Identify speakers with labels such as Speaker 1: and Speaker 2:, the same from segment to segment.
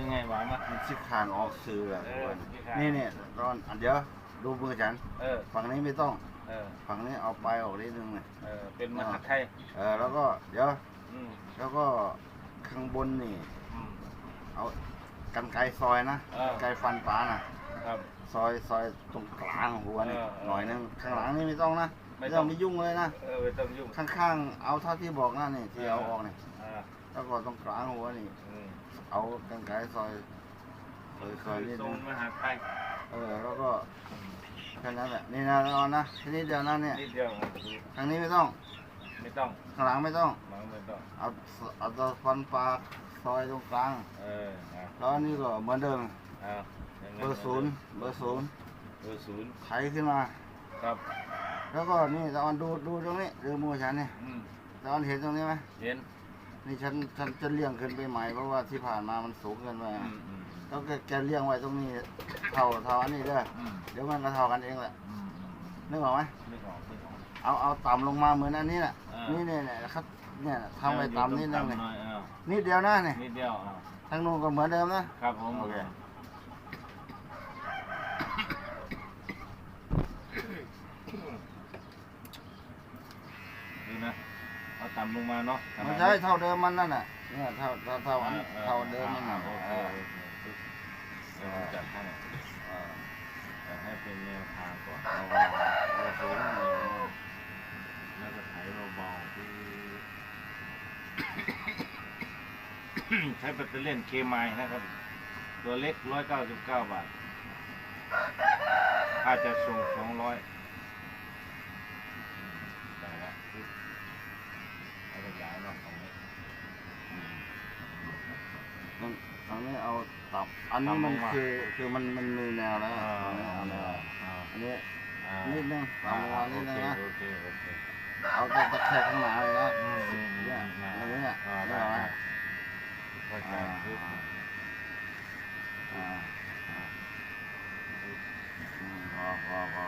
Speaker 1: ยังไงหวางมา
Speaker 2: มันชิคานออกสื่อแบบ
Speaker 1: เออชิคาน
Speaker 2: นี่เนี่ยตอนอันเดี๋ยวดูมือฉัน
Speaker 1: เออ
Speaker 2: ฝั่งนี้ไม่ต้อง
Speaker 1: เออ
Speaker 2: ฝั่งนี้เอาไปออกนิดนึงเลย
Speaker 1: เออ เป็นมหาดไทย
Speaker 2: เออ แล้วก็เดี๋ยว
Speaker 1: อืม
Speaker 2: แล้วก็ข้างบนนี่
Speaker 1: อืม
Speaker 2: เอากันไกรซอยนะ
Speaker 1: เออ
Speaker 2: กันไกรฟันปลาน่ะ
Speaker 1: ครับ
Speaker 2: ซอยซอยตรงกลางหัวนี่
Speaker 1: เออเออ
Speaker 2: หน่อยนึงข้างหลังนี่ไม่ต้องนะ
Speaker 1: ไม่
Speaker 2: ไม่
Speaker 1: ต้
Speaker 2: ต้
Speaker 1: อ
Speaker 2: อง งไปยุ่งเลยนะ
Speaker 1: เออไม่ต้องยุ่ง
Speaker 2: ข้างๆเอาเท่าที่บอกนะนี่ที่เอาออกนี่
Speaker 1: อ่า
Speaker 2: แล้วก็ตรงกลางหัวนี่
Speaker 1: อืม
Speaker 2: เอากันไกรซอย ซอยซอยนิด
Speaker 1: ทร
Speaker 2: นึ
Speaker 1: ง
Speaker 2: ง
Speaker 1: มหาดไทย
Speaker 2: เออ แล้วก็แค่นั้นแหละ นี่นะเอานะทีนี้เดียวนะเนี่ย
Speaker 1: นิดเดียวนะ
Speaker 2: ทางนี้ไม่ต้อง
Speaker 1: ไม่ต้อง
Speaker 2: ข้างหลังไม่ต้อง
Speaker 1: หลังไม่ต้อง
Speaker 2: เอาเอาตัวฟันปลาซอยตรงกลาง
Speaker 1: เอออะ
Speaker 2: แล้วอันนี่ก็เหมือนเดิม
Speaker 1: เอาย่าง
Speaker 2: เบอร์ศูนย์เบอร์ศูนย์
Speaker 1: เบอร์ศูนย์
Speaker 2: ไถขึ้นมา
Speaker 1: ครับ
Speaker 2: แล้วก็นี่ตะออนดูดูตรงนี้ดูมือฉันนี่
Speaker 1: อืม
Speaker 2: ตะออนเห็นตรงนี้ไหม
Speaker 1: เห็น
Speaker 2: นี่ฉันฉันจะเลี่ยงขึ้นไปใหม่เพราะว่าที่ผ่านมามันสูงเกินไป
Speaker 1: อืมอืม
Speaker 2: แล้วแกแกเลี่ยงไว้ตรงนี้เท่าเท่าอันนี้เด้อ
Speaker 1: อืม
Speaker 2: เดี๋ยวมันก็เท่ากันเองแหละ
Speaker 1: อืมอืม
Speaker 2: นึกออกไหม
Speaker 1: นึกออกนึกออก
Speaker 2: เอาเอาต่ำลงมาเหมือนอันนี้น่ะ
Speaker 1: อ่านี่
Speaker 2: นี่เนี่ยเนี่ยครับเนี่ยทำไปต่ำนิดนึงเลย
Speaker 1: ต่ำหน่อยเอา
Speaker 2: นิดเดียวนะเนี่ย
Speaker 1: นิดเดียวเอา
Speaker 2: ทางนู้นก็เหมือนเดิมนะ ครับ
Speaker 1: ผม
Speaker 2: โอเค
Speaker 1: นี่นะ เอาต่ำลงมาเนาะ
Speaker 2: ไม่ใช่เท่าเดิมมันนั่นน่ะเนี่ยเท่าเท่าเท่าอันเท่าเดิมนั่นน่ะ
Speaker 1: โอเค
Speaker 2: เออ
Speaker 1: โอเคเดี๋ยวผมจัดให้
Speaker 2: เออ
Speaker 1: จัดให้เป็นแนวทางก่อน
Speaker 2: เอา
Speaker 1: เอา
Speaker 2: ไว้
Speaker 1: ไว้สูงเลยแล้วก็ไถเบาๆคือใช้แบตเตอรี่เคมายนะครับ ตัวเล็ก 199 บาท อาจจะส่ง 200ได้แล้วปึ๊บเอาไปย้ายมาตรงนี้
Speaker 2: ตรงตรงนี้เอาตับ อันนี้มันคือคือมันมันมีแนวแล้ว
Speaker 1: อ่า
Speaker 2: ตรงนี้เอาแนว
Speaker 1: อ่า
Speaker 2: อันนี้
Speaker 1: อ่า
Speaker 2: นิดนึง
Speaker 1: อ่า
Speaker 2: เอาลงมานิดนึงนะ
Speaker 1: โอเคโอเค
Speaker 2: เอาแต่ตะแคงข้างหน้าเลยนะ
Speaker 1: อืมอืมอืม
Speaker 2: เนี่ย
Speaker 1: อ่า
Speaker 2: อันนี้เนี่ย
Speaker 1: อ่า
Speaker 2: ได้
Speaker 1: ได้
Speaker 2: ไหม
Speaker 1: ได้เข้าใจปึ๊บ
Speaker 2: อ่าอ่าอืมพอพอพอ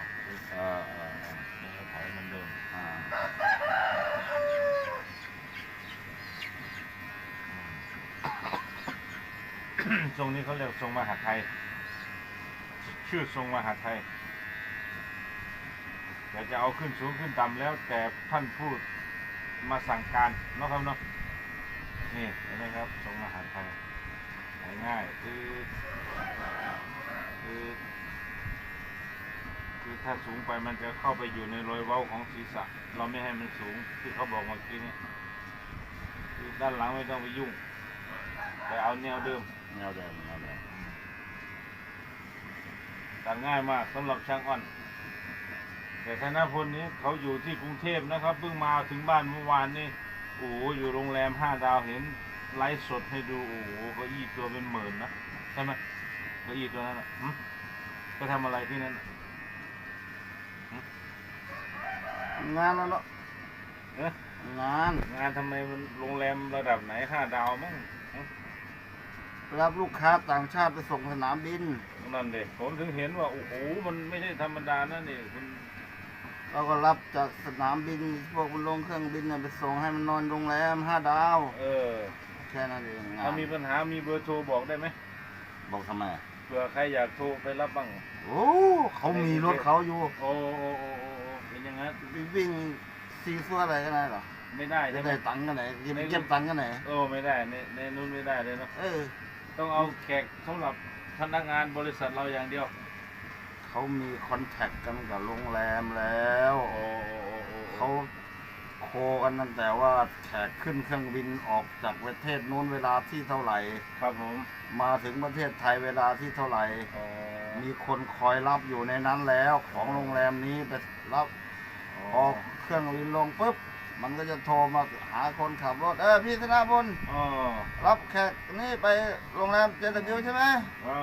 Speaker 2: เออเออเออ
Speaker 1: นี่ก็ถอยเหมือนเดิม
Speaker 2: อ่า
Speaker 1: ทรงนี้เขาเรียกทรงมหาไทย ชื่อทรงมหาไทยแต่จะเอาขึ้นสูงขึ้นต่ำแล้ว แต่ท่านพูดมาสั่งการเนาะครับเนาะนี่เห็นไหมครับทรงมหาไทยง่ายๆคือคือคือถ้าสูงไปมันจะเข้าไปอยู่ในรอยเว้าของศีรษะ เราไม่ให้มันสูงที่เขาบอกเมื่อกี้นี้คือด้านหลังไม่ต้องไปยุ่ง แต่เอาแนวเดิม
Speaker 2: แนวเดิมแนวเดิม
Speaker 1: ตัดง่ายมากสำหรับช่างอ้อน แต่ธนพลนี้เขาอยู่ที่กรุงเทพนะครับเพิ่งมาถึงบ้านเมื่อวานนี่โอ้โหอยู่โรงแรมห้าดาวเห็นไลฟ์สดให้ดูโอ้โหเก้าอี้ตัวเป็นหมื่นนะใช่ไหมเก้าอี้ตัวนั้นน่ะหึไปทำอะไรที่นั่นน่ะ
Speaker 2: งานแล้วเนาะ
Speaker 1: เอ๊ะ
Speaker 2: งาน
Speaker 1: งานทำไมมันโรงแรมระดับไหนห้าดาวมั้งหึ
Speaker 2: รับลูกค้าต่างชาติไปส่งสนามบิน
Speaker 1: นั่นเด็ผมถึงเห็นว่า โอ้โห มันไม่ใช่ธรรมดานั่นนี่คุณ
Speaker 2: เราก็รับจากสนามบิน พวกมันลงเครื่องบินน่ะไปส่งให้มันนอนโรงแรมห้าดาว
Speaker 1: เออ
Speaker 2: แค่นั้นเองงา
Speaker 1: ถ้านมีปัญหามีเบอร์โทรบอกได้ไหม
Speaker 2: บอกทำไม
Speaker 1: เผื่อใครอยากโทรไปรับบ้าง
Speaker 2: โอ้เขามีรถเขาอยู่
Speaker 1: โอ้โอ้โอ้โอ้โอ้เป็นอยังงั้น
Speaker 2: วิ่งซีซัวอะไรกันไหนหรอ
Speaker 1: ไม่ได้
Speaker 2: จะ
Speaker 1: ใช่ไหม
Speaker 2: ได้ตังค์กันไหนจะไปเก็บตังค์กันไหน
Speaker 1: โอ้ไม่ได้ในในนู้นไม่ได้เลยเนาะ
Speaker 2: เออ
Speaker 1: ต้องเอาแขกสำหรับพนักงานบริษัทเราอย่างเดียว
Speaker 2: เขามีคอนแทคกันกับโรงแรมแล้ว
Speaker 1: โอ้โอ้โอ้โอ้
Speaker 2: เขาโคกันตั้งแต่ว่าแขกขึ้นเครื่องบินออกจากประเทศนู้นเวลาที่เท่าไหร่
Speaker 1: ครับผม
Speaker 2: มาถึงประเทศไทยเวลาที่เท่าไหร่
Speaker 1: อ๋อ
Speaker 2: มีคนคอยรับอยู่ในนั้นแล้วของโรงแรมนี้ไปรับพอเครื่องบินลงปุ๊บ มันก็จะโทรมาหาคนขับรถ เออพี่ธนาพล
Speaker 1: อ๋อ
Speaker 2: รับแขกนี่ไปโรงแรมเจนวิวใช่ไหม
Speaker 1: อ๋อ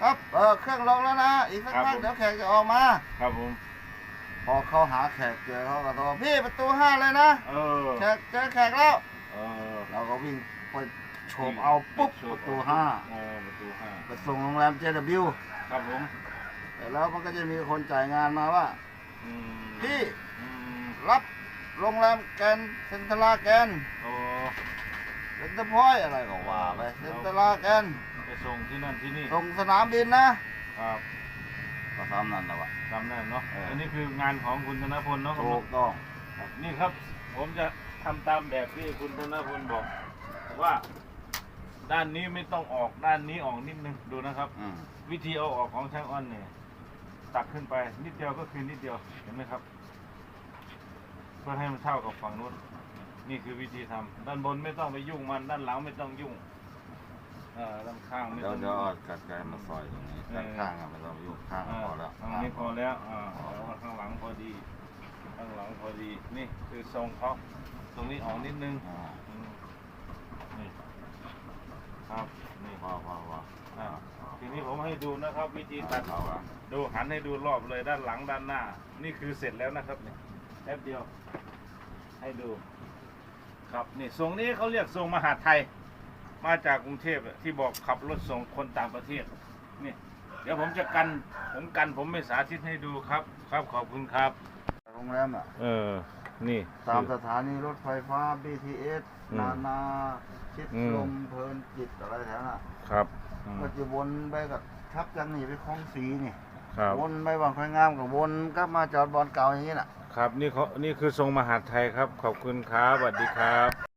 Speaker 2: ครับเออเครื่องลงแล้วนะ อีกสัก
Speaker 1: ครับ
Speaker 2: พัก
Speaker 1: ผม
Speaker 2: เดี๋ยวแขกจะออกมา
Speaker 1: ครับผม
Speaker 2: พอเขาหาแขกเจอเขาก็โทรพี่ประตูห้าเลยนะ
Speaker 1: เออ
Speaker 2: แขกเจอแขกแล้ว
Speaker 1: เออ
Speaker 2: เราก็วิ่งไปโฉบเอาปุ๊บประตูห้า
Speaker 1: โอ้ประตูห้า
Speaker 2: ไปส่งโรงแรมเจวิว
Speaker 1: ครับผม
Speaker 2: แต่แล้วมันก็จะมีคนจ่ายงานมาว่า
Speaker 1: อืม
Speaker 2: พี่
Speaker 1: อืม
Speaker 2: รับ โรงแรมแกรนด์เซ็นทรัลแกรนด์
Speaker 1: โอ้
Speaker 2: เซ็นเตอร์พอยต์อะไรก็ว่าไปเซ็นทรัลแกรนด์
Speaker 1: เอส่งที่นั่นที่นี่
Speaker 2: ส่งสนามบินนะครับก็ทำนั่นแหละวะ
Speaker 1: จำได้เนาะ
Speaker 2: เอออั
Speaker 1: อันนี้คืองานของคุณธนพลเนาะ
Speaker 2: ถูกต้อง
Speaker 1: ครับนี่ครับ ผมจะทำตามแบบที่คุณธนพลบอก ว่า ด้านนี้ไม่ต้องออกด้านนี้ออกนิดนึงดูนะครับ
Speaker 2: อืม
Speaker 1: วิธีเอาออกของช่างอ้อนเนี่ยตักขึ้นไปนิดเดียวก็คือนิดเดียวเห็นไหมครับเพื่อให้มันเท่ากับฝั่งนู้น นี่คือวิธีทำด้านบนไม่ต้องไปยุ่งมัน ด้านหลังไม่ต้องยุ่งเอ่อด้านข้างไม่
Speaker 2: เดี๋ย
Speaker 1: ต้
Speaker 2: ว
Speaker 1: อง
Speaker 2: เดี๋ยว
Speaker 1: ยุ่ง
Speaker 2: เอากัดไกรมาซอยตรงนี้
Speaker 1: เออ
Speaker 2: ด้านข้างอะไม่ต้องยุ่งข้างก็
Speaker 1: อ่า
Speaker 2: พอแล้ว
Speaker 1: ข้างนี้พอแล้วอ่าเอาข้างหลังพอดี ข้างหลังพอดี นี่คือทรงเขาตรงนี้ออกนิดนึง
Speaker 2: อ่า
Speaker 1: อืมนี่ครับนี่
Speaker 2: พอพอพอ
Speaker 1: อ่าทีนี้ผมให้ดูนะครับ วิธีตัด
Speaker 2: เอาละ
Speaker 1: ดูหันให้ดูรอบเลยด้านหลังด้านหน้า นี่คือเสร็จแล้วนะครับเนี่ย แป๊บเดียว ให้ดู ครับนี่ทรงนี้เขาเรียกทรงมหาดไทย มาจากกรุงเทพอะที่บอกขับรถส่งคนต่างประเทศนี่ เดี๋ยวผมจะกัน ผมกันผมไม่สาธิตให้ดูครับ ครับขอบคุณครับ
Speaker 2: โรงแรมอะ
Speaker 1: เออ นี่
Speaker 2: ตามสถานีรถไฟฟ้า BTS
Speaker 1: อืม
Speaker 2: นานาชิด
Speaker 1: อืม
Speaker 2: ลมเพลินจิตอะไรแถวน่ะ
Speaker 1: ครับอืม
Speaker 2: ก็จะวนไปกับทับจังหนีไปคลองสีนี่
Speaker 1: ครับ
Speaker 2: วนไปบางค่อยงามกับวนกลับมาจอดบอลเก่าอย่างนี้น่ะ
Speaker 1: ครับนี่เขานี่คือทรงมหาดไทยครับ ขอบคุณครับสวัสดีครับ